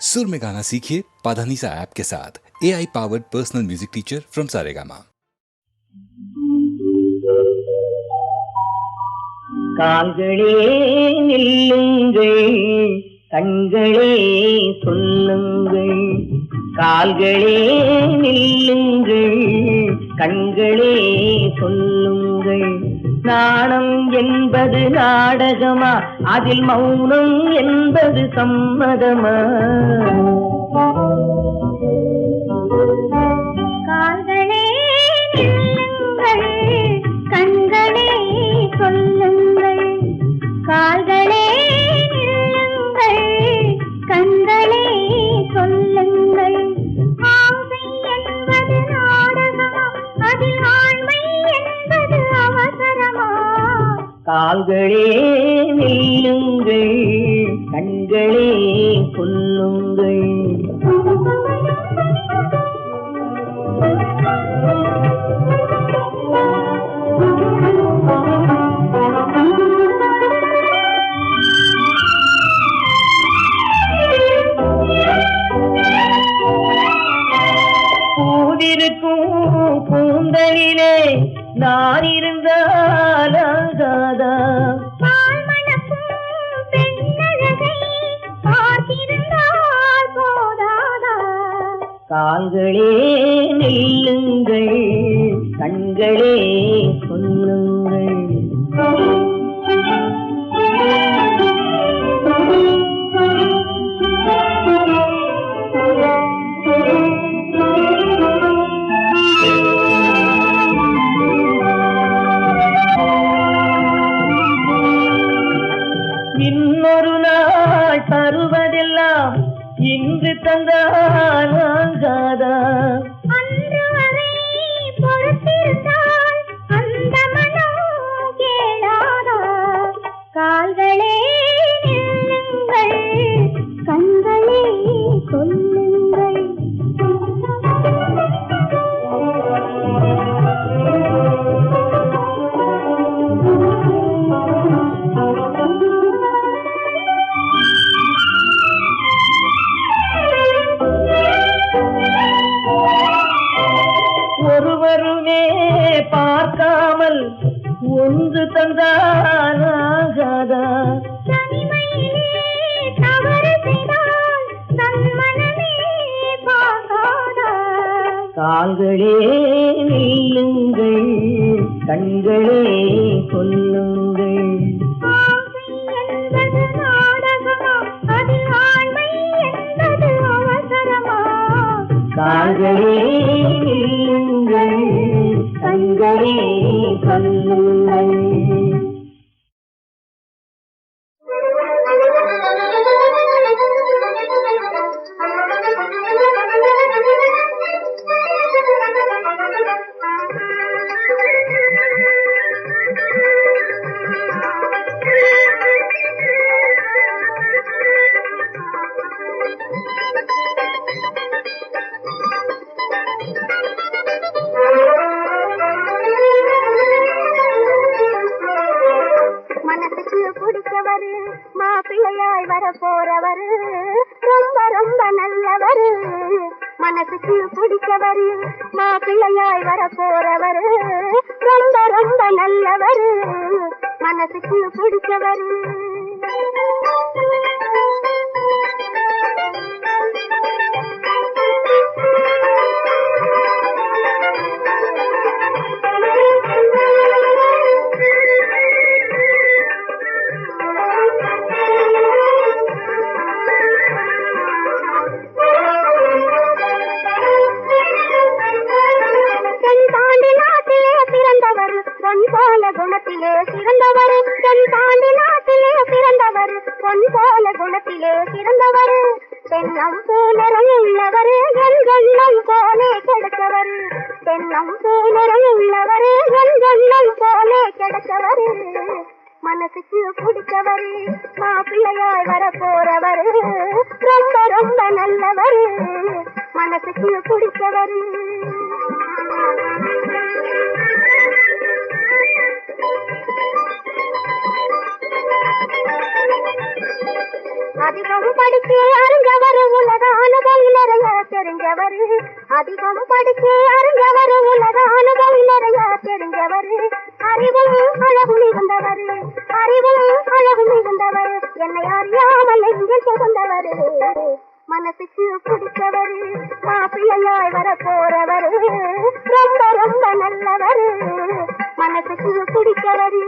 सुर में गाना सीखिए पाधानीसा ऐप के साथ A I powered personal music teacher from Saregama கால்களே நில்லுங்கள் கண்களே சொல்லுங்கள் கால்களே நில்லுங்கள் கண்களே சொல்லுங்கள் நாணம் என்பது நாடகமா? அதில் மௌனம் என்பது சம்மதமா? நான் இருந்தால் ஆகாதா பால் மணக்கும் பெண்ணழகை பார்த்திருந்தால் போதாதா? கால்களே நில்லுங்கள் கண்களே சொல்லுங்கள் மனமே பார்க்காதா கால்களே நில்லுங்கள் கண்களே சொல்லுங்கள் கால்களே நில்லுங்கள் கண்களே சொல்லுங்கள் ரொம்ப ரொம்ப நல்லவரு. மனசுக்கு பிடிச்சவரு மாப்பிள்ளையாய் வர போறவரு ரொம்ப ரொம்ப நல்லவரு. மனசுக்கு பிடிச்சவரு குணத்திலே சிறந்தவர். பெண் தாண்டி நாட்டிலே சிறந்தவர் பொன் போல குணத்திலே சிறந்தவர். பெண்ணம் பூனரம் உள்ளவர் என் கண்ணம் போலே கிடைத்தவர். பெண்ணம் பூனரம் உள்ளவர் என் கண்ணம் போலே கிடைத்தவர். மனசுக்கு பிடிச்சவர் மாப்பிள்ளையாய் வர போறவர் ரொம்ப ரொம்ப நல்லவர். மனசுக்கு பிடிச்சவர் அதிகம் படித்து அறிஞ்சவர் உலக அறிஞ்சவரு அதிகம் படிச்சு அறிஞ்சவரு உலக அனுபவம் நிறைய தெரிஞ்சவர் அறிவும் அழகும் மிகுந்தவரு. அறிவும் அழகும் மிகுந்தவரு. என்னை அறியாமல் எங்கே சிறந்தவர் மனசுக்கு பிடித்தவர். மாப்பிள்ளையாய் வர போறவர் ரொம்ப ரொம்ப நல்லவர். மனசுக்கு பிடிச்சவரு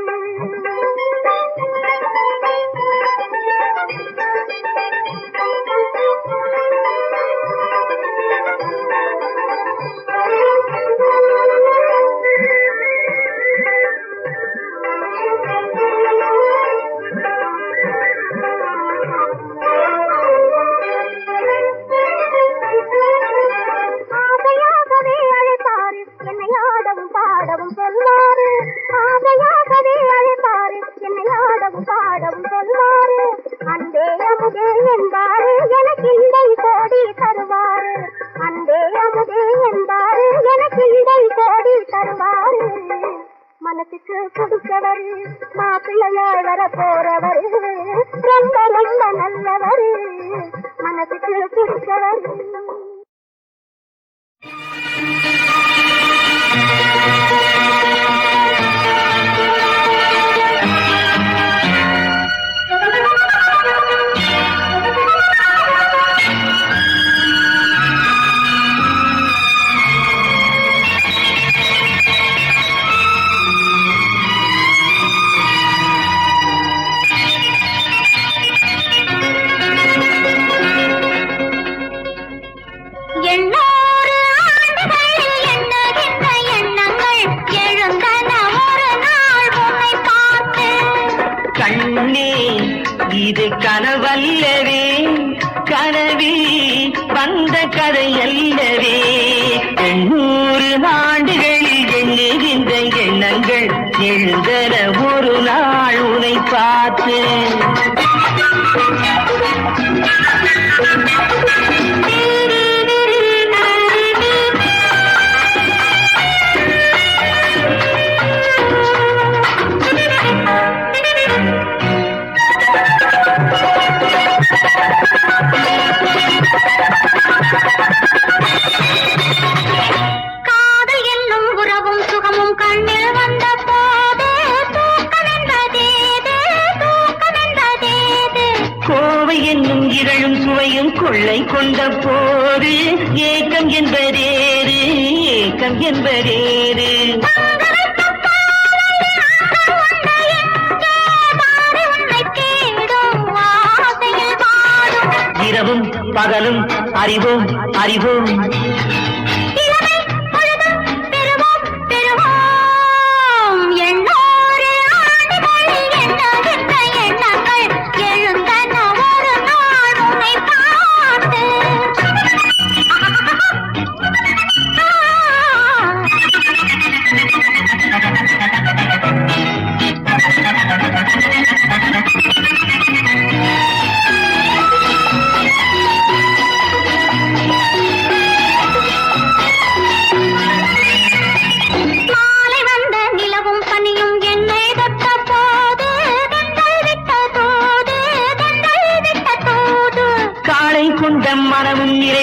கொண்டிருக்கிறார்கள் இது கனவல்லவே கனவில் வந்த கதை அல்லவே எண்ணூறு ஆண்டுகளில் எண்ணுகின்ற எண்ணங்கள் எழுதன ஒரு நாள் உனை பார்த்து.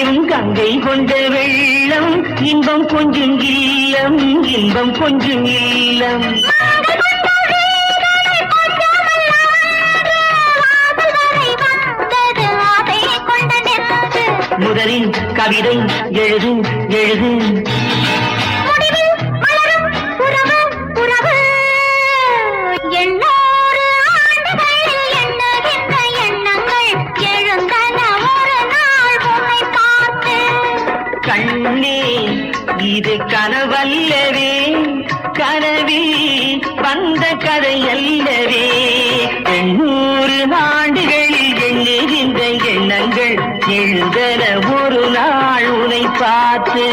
மனமும் கங்கை கொண்ட வெள்ளம் இன்பம் கொஞ்சம் இல்லம் இன்பம் கொஞ்சம் இல்லம். முதலில் கவிதை எழுது எழுது கதை அல்லவே. எண்ணூறு ஆண்டுகளில் எண்ணுகின்ற எண்ணங்கள் எழுதன ஒரு நாள் உனை பார்த்து.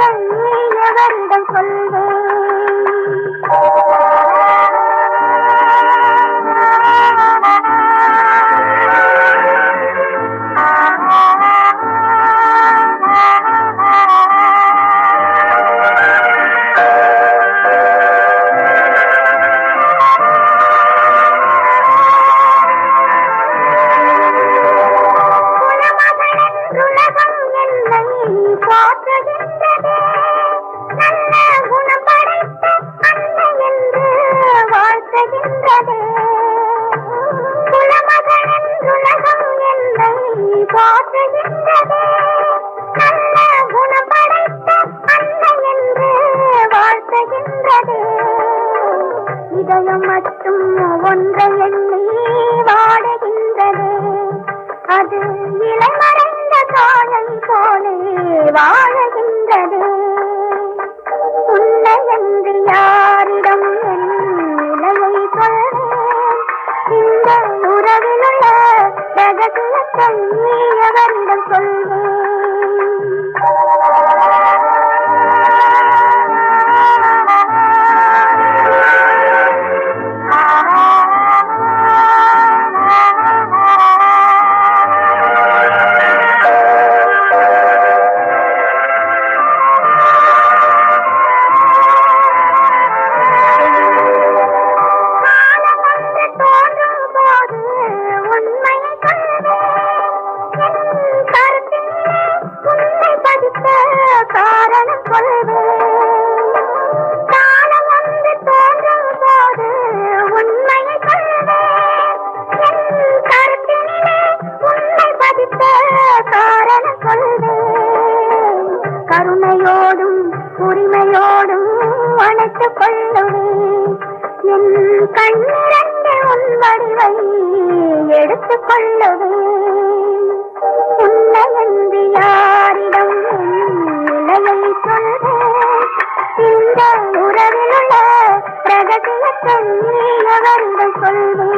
தன்னை எவரிடம் சொல்வே இதயம் மட்டும் ஒன்றை எண்ணி வாடுகின்றது அது இளமறைந்த காலை போலே வாழுகின்றது உன்னை என்று யார் கண்ணியவர்கள் சொல்வது என் கண்ணென்று உன் வடிவை எடுத்துக் கொள்ளுது உன்னை என்று யாரிடம் நிலையை சொல்வே இந்த உறவிலுள்ள ரகசியத்தை நீ அவரிடம் சொல்வே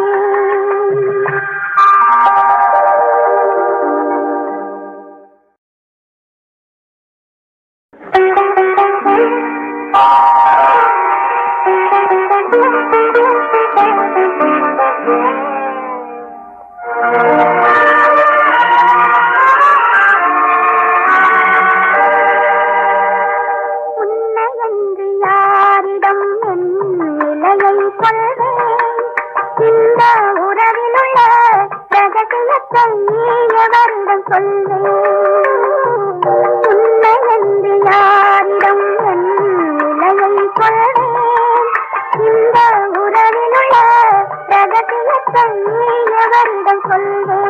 நீங்கள் நீ எவரிடம் சொல்வே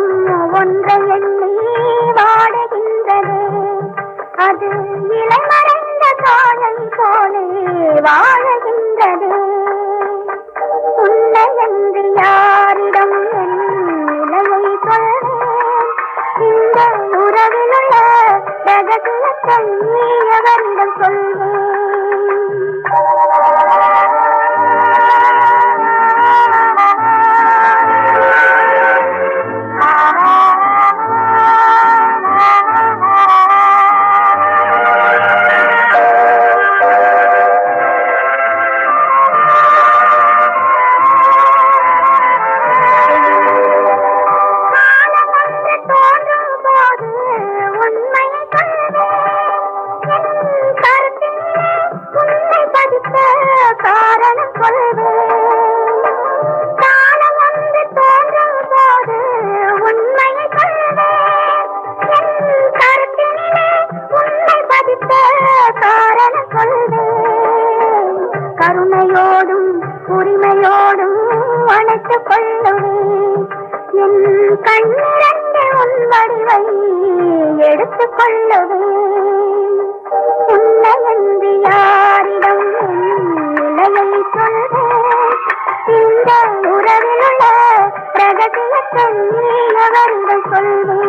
மனதும் ஒன்றை எண்ணி வாடுகின்றது அது இளமறைந்த காலம் போலே வாழுகின்றது உன்னை என்று யாரிடம் என் நிலையை சொல்வேன். இந்த உறவிலுள்ள ரகசியத்தை நீ அவரிடம் சொல் எடுத்துக் கொள்ளவே உன்னை என்று யாரிடம் நிலையை சொல்வேன். இந்த உறவிலுள்ள ரகசியத்தை நீ அவரிடம் சொல்வேன்.